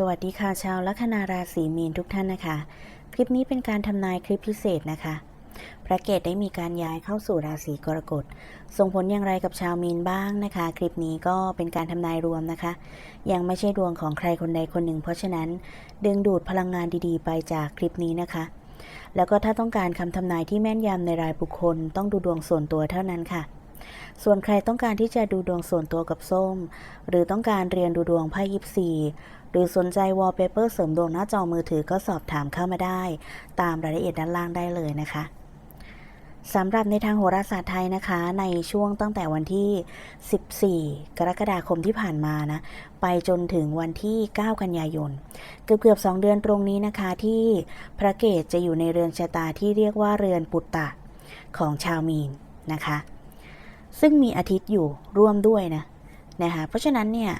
สวัสดีค่ะชาวลัคนาราศีมีนทุกท่านนะคะ คลิปนี้เป็นการทำนายคลิปพิเศษนะคะ พระเกตได้มีการย้ายเข้าสู่ราศีกรกฎส่งผลอย่างไรกับชาวมีนบ้างนะคะ คลิปนี้ก็เป็นการทำนายรวมนะคะ ยังไม่ใช่ดวงของใครคนใดคนหนึ่ง เพราะฉะนั้นดึงดูดพลังงานดีๆ ไปจากคลิปนี้นะคะ แล้วก็ถ้าต้องการคำทำนายที่แม่นยำในรายบุคคล ต้องดูดวงส่วนตัวเท่านั้นค่ะส่วนใครต้องการที่จะดูดวงส่วนตัวกับส้ม หรือต้องการเรียนดูดวงไพ่ยิปซี หรือสนใจวอลเปเปอร์เสริมดวงหน้าจอมือถือก็สอบถามเข้ามาได้ ตามรายละเอียดด้านล่างได้เลยนะคะสำหรับในทางโหราศาสตร์ไทยนะคะ ในช่วงตั้งแต่วันที่ 14 กรกฎาคมที่ผ่านมานะ ไปจนถึงวันที่ 9 กันยายน เกือบเกือบ2เดือนตรงนี้นะคะ ที่พระเกตจะอยู่ในเรือนชะตาที่เรียกว่าเรือนปุตตะของชาวมีนนะคะ ซึ่งมีอาทิตย์อยู่ร่วมด้วยนะนะคะเพราะฉะนั้นเนี่ย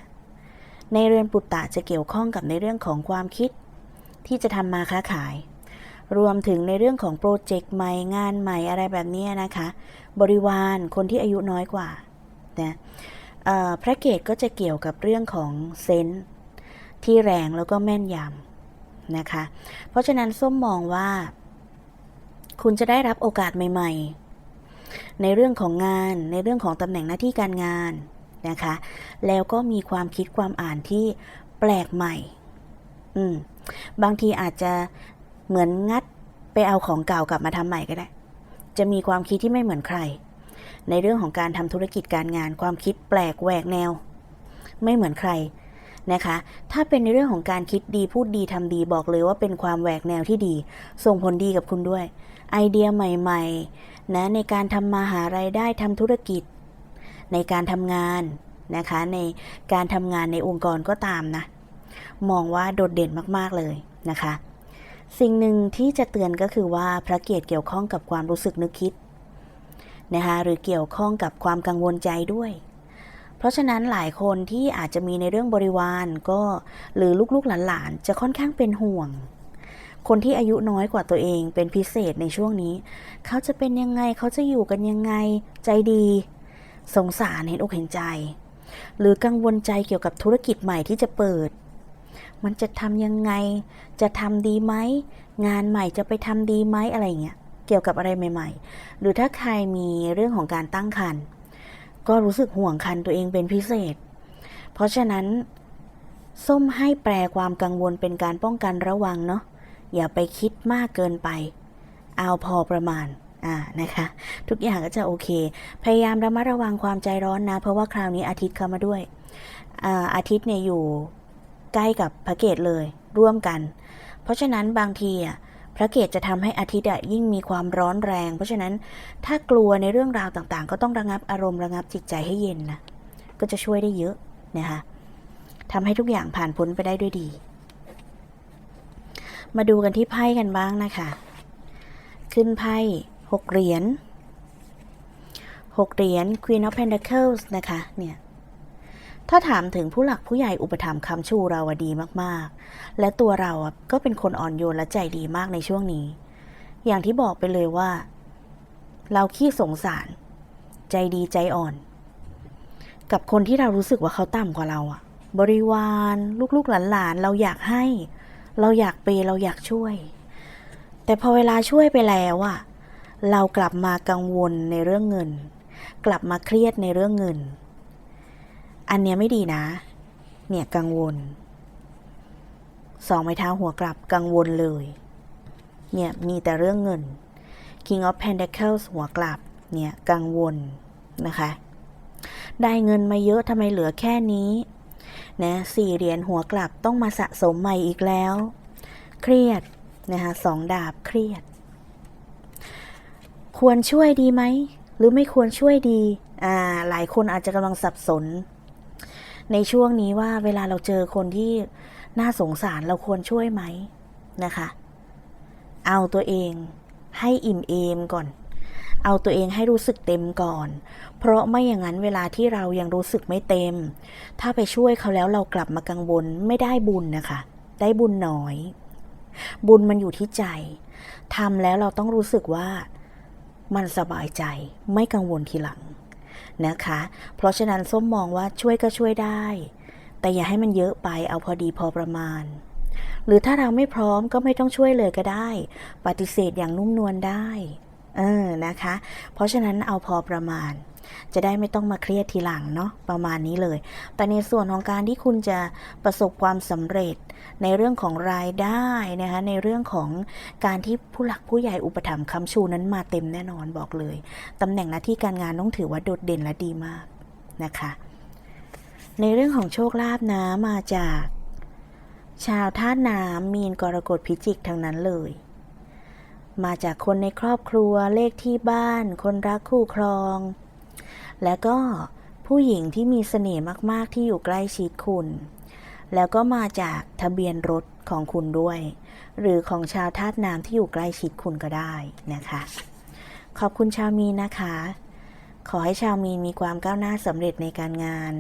ในเรือนปุตตะจะเกี่ยวข้องกับในเรื่องของความคิด ที่จะทำมาค้าขาย รวมถึงในเรื่องของโปรเจกต์ใหม่งานใหม่อะไรแบบนี้นะคะ บริวารคนที่อายุน้อยกว่านะพระเกตก็จะเกี่ยวกับเรื่องของเซนส์ที่แรงแล้วก็แม่นยำนะคะ เพราะฉะนั้นส้มมองว่า คุณจะได้รับโอกาสใหม่ ๆ ในเรื่องของงาน ในเรื่องของตำแหน่งหน้าที่การงาน นะคะ แล้วก็มีความคิดความอ่านที่แปลกใหม่ อืม บางทีอาจจะเหมือนงัดไปเอาของเก่ากลับมาทำใหม่ก็ได้ จะมีความคิดที่ไม่เหมือนใคร ในเรื่องของการทำธุรกิจการงาน ความคิดแปลกแหวกแนว ไม่เหมือนใครนะคะ ถ้าเป็นในเรื่องของการคิดดีพูดดีทำดีบอกเลยว่าเป็นความแหวกแนวที่ดี ส่งผลดีกับคุณด้วย ไอเดียใหม่ ๆ นะในการทำมาหารายได้ทำธุรกิจ ในการทำงานนะคะในการทำงานในองค์กรก็ตามนะ มองว่าโดดเด่นมากๆเลยนะคะ สิ่งหนึ่งที่จะเตือนก็คือว่าพระเกียรติเกี่ยวข้องกับความรู้สึกนึกคิดนะคะหรือเกี่ยวข้องกับความกังวลใจด้วย เพราะฉะนั้นหลายคนที่อาจจะมีในเรื่องบริวารก็หรือลูกๆหลานๆจะค่อนข้างเป็นห่วง คนที่อายุน้อยกว่าตัวเองเป็นพิเศษในช่วงนี้ เขาจะเป็นยังไงเขาจะอยู่กันยังไงใจดี สงสารเห็นอกเห็นใจ หรือกังวลใจเกี่ยวกับธุรกิจใหม่ที่จะเปิด มันจะทำยังไง จะทำดีไหม งานใหม่จะไปทำดีไหมอะไรเงี้ย เกี่ยวกับอะไรใหม่ ๆ หรือถ้าใครมีเรื่องของการตั้งครรภ์ก็รู้สึกห่วงคันตัวเองเป็นพิเศษ เพราะฉะนั้น ส้มให้แปลความกังวลเป็นการป้องกันระวังเนาะ อย่าไปคิดมากเกินไป เอาพอประมาณ อ่านะคะ ทุกอย่างก็จะโอเค พยายามระมัดระวังความใจร้อนนะ เพราะว่าคราวนี้อาทิตย์เข้ามาด้วยอ่าอาทิตย์เนี่ยอยู่ใกล้กับพระเกตเลยร่วมกัน เพราะฉะนั้นบางทีอะพระเกตจะทำให้อาทิตย์อะยิ่งมีความร้อนแรง เพราะฉะนั้นถ้ากลัวในเรื่องราวต่างๆ ก็ต้องระงับอารมณ์ระงับจิตใจให้เย็นนะก็จะช่วยได้เยอะนะคะทำให้ทุกอย่างผ่านพ้นไปได้ด้วยดี มาดูกันที่ไพ่กันบ้างนะคะ ขึ้นไพ่ หกเหรียญหกเหรียญ Queen of Pentacles นะคะ เนี่ย ถ้าถามถึงผู้หลักผู้ใหญ่อุปถัมภ์คำชูเราดีมากๆ และตัวเราอะก็เป็นคนอ่อนโยนและใจดีมากในช่วงนี้ อย่างที่บอกไปเลยว่า เราขี้สงสาร ใจดีใจอ่อน กับคนที่เรารู้สึกว่าเขาต่ำกว่าเราอะบริวารลูกๆหลานๆเราอยากให้ เราอยากเปย์เราอยากช่วย แต่พอเวลาช่วยไปแล้วอะ เรากลับมากังวลในเรื่องเงิน กลับมาเครียดในเรื่องเงิน อันเนี้ยไม่ดีนะ เนี่ยกังวล สองไม้เท้าหัวกลับกังวลเลย เนี่ยมีแต่เรื่องเงิน King of Pentacles หัวกลับ เนี่ยกังวลนะคะ ได้เงินมาเยอะทำไมเหลือแค่นี้นะสี่เหรียญหัวกลับต้องมาสะสมใหม่อีกแล้ว เครียดนะคะสองดาบเครียด ควรช่วยดีไหม หรือไม่ควรช่วยดี อ่า หลายคนอาจจะกำลังสับสน ในช่วงนี้ว่าเวลาเราเจอคนที่น่าสงสารเราควรช่วยไหมนะคะ เอาตัวเองให้อิ่มเอมก่อน เอาตัวเองให้รู้สึกเต็มก่อน เพราะไม่อย่างนั้นเวลาที่เรายังรู้สึกไม่เต็ม ถ้าไปช่วยเขาแล้วเรากลับมากังวลไม่ได้บุญนะคะ ได้บุญน้อย บุญมันอยู่ที่ใจทำแล้วเราต้องรู้สึกว่า มันสบายใจไม่กังวลทีหลังนะคะ เพราะฉะนั้นส้มมองว่าช่วยก็ช่วยได้ แต่อย่าให้มันเยอะไปเอาพอดีพอประมาณ หรือถ้าเราไม่พร้อมก็ไม่ต้องช่วยเลยก็ได้ ปฏิเสธอย่างนุ่มนวลได้ เออนะคะ เพราะฉะนั้นเอาพอประมาณ จะได้ไม่ต้องมาเครียดทีหลังเนาะประมาณนี้เลย แต่ในส่วนของการที่คุณจะประสบความสำเร็จในเรื่องของรายได้นะคะในเรื่องของการที่ผู้หลักผู้ใหญ่อุปถัมภ์ค้ำชูนั้นมาเต็มแน่นอนบอกเลยตำแหน่งหน้าที่การงานต้องถือว่าโดดเด่นและดีมากนะคะในเรื่องของโชคลาภนะมาจาก ชาวธาตุน้ำมีนกรกฎพิจิกทั้งนั้นเลย มาจากคนในครอบครัวเลขที่บ้าน คนรักคู่ครอง และก็ผู้หญิงที่มีเสน่ห์มาก ๆ ที่อยู่ใกล้ชิดคุณ แล้วก็มาจากทะเบียนรถของคุณด้วย หรือของชาวธาตุน้ำที่อยู่ใกล้ชิดคุณก็ได้นะคะ ขอบคุณชาวมีนะคะ ขอให้ชาวมีนมีความก้าวหน้าสำเร็จในการงาน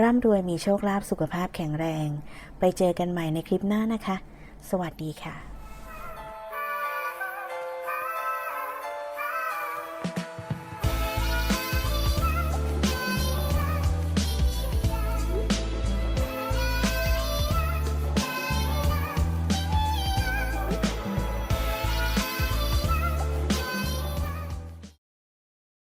ร่ำรวยมีโชคลาภสุขภาพแข็งแรง ไปเจอกันใหม่ในคลิปหน้านะคะ สวัสดีค่ะ